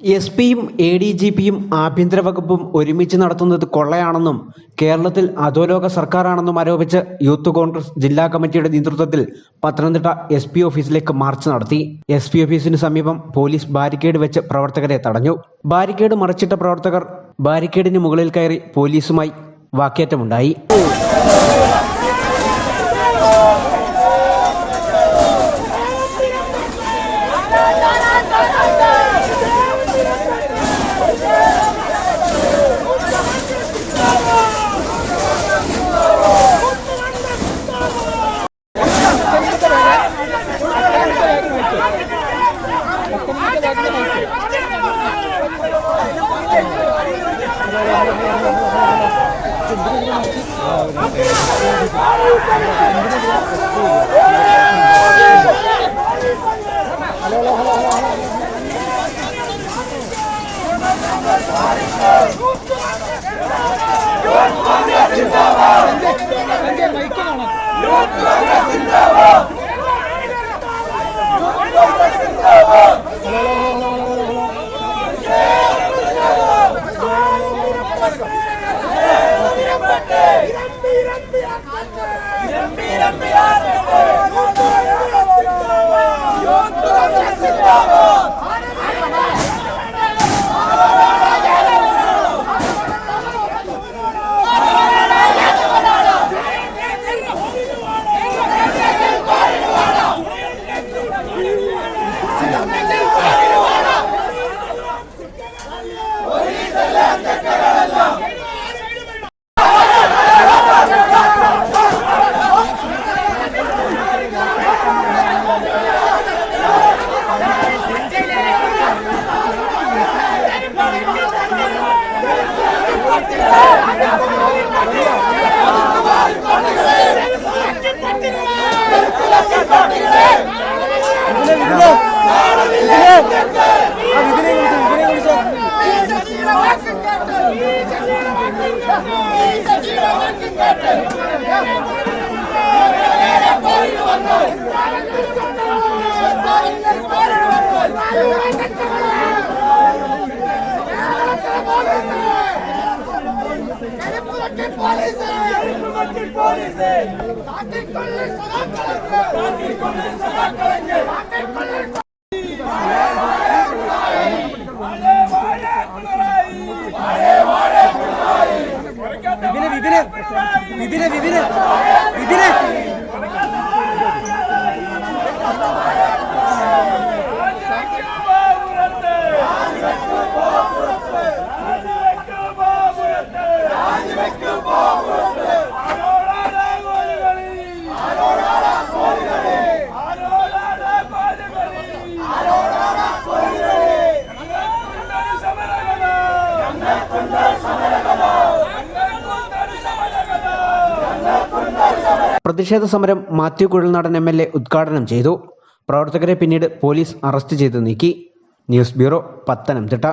S പിയും A D G പിയും ആഭ്യന്തര വകുപ്പും ഒരുമിച്ച് നടത്തുന്നത് കൊള്ളയാണെന്നും കേരളത്തിൽ അധോലോക സർക്കാരാണെന്നും ആരോപിച്ച് യൂത്ത് കോൺഗ്രസ് ജില്ലാ കമ്മിറ്റിയുടെ നേതൃത്വത്തിൽ പത്തനംതിട്ട എസ് പി ഓഫീസിലേക്ക് മാർച്ച് നടത്തി. എസ് പി ഓഫീസിന് സമീപം പോലീസ് ബാരിക്കേഡ് വെച്ച് പ്രവർത്തകരെ തടഞ്ഞു. ബാരിക്കേഡ് മറിച്ചിട്ട പ്രവർത്തകർ ബാരിക്കേഡിന് മുകളിൽ കയറി പോലീസുമായി വാക്കേറ്റമുണ്ടായി. യൂത്ത് കോൺഗ്രസ് ജിന്ദാബാദ് youth Congress zindabad doctor police doctor police doctor கொள்ளை சதா கலங்க டாக்டர் கொள்ளை சதா கலங்க டாக்டர் கொள்ளை விபின விபின விபின விபின விபின പ്രതിഷേധ സമരം Mathew Kuzhalnadan M L A ഉദ്ഘാടനം ചെയ്തു. പ്രവർത്തകരെ പിന്നീട് പോലീസ് അറസ്റ്റ് ചെയ്ത് നീക്കി. News bureau Pathanamthitta.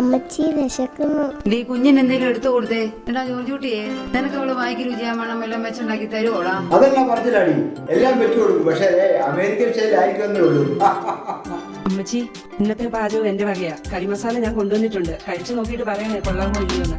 അമ്മച്ചി വിശക്കുന്നു. നീ കുഞ്ഞിന് എന്തെങ്കിലും എടുത്തു കൊടുത്തേ. എന്നാ ജോർജൂട്ടിയെ നിനക്ക് അവൾ വായിക്ക് രുചിയാമണം എല്ലാം വെച്ചുണ്ടാക്കി തരുവോടാ? അതെല്ലാം പറഞ്ഞില്ലാടി. എല്ലാം വെച്ചു കൊടുക്കും പക്ഷേ അമേരിക്കൻ സ്റ്റൈൽ ആയിരിക്കുമെന്നേ ഉള്ളൂ. അമ്മച്ചി ഇന്നത്തെ പാചകം എന്റെ വകയാ. കരിമസാല ഞാൻ കൊണ്ടുവന്നിട്ടുണ്ട്. കഴിച്ചു നോക്കിയിട്ട് പറയണേ കൊള്ളാൻ ഇല്ലയോന്ന്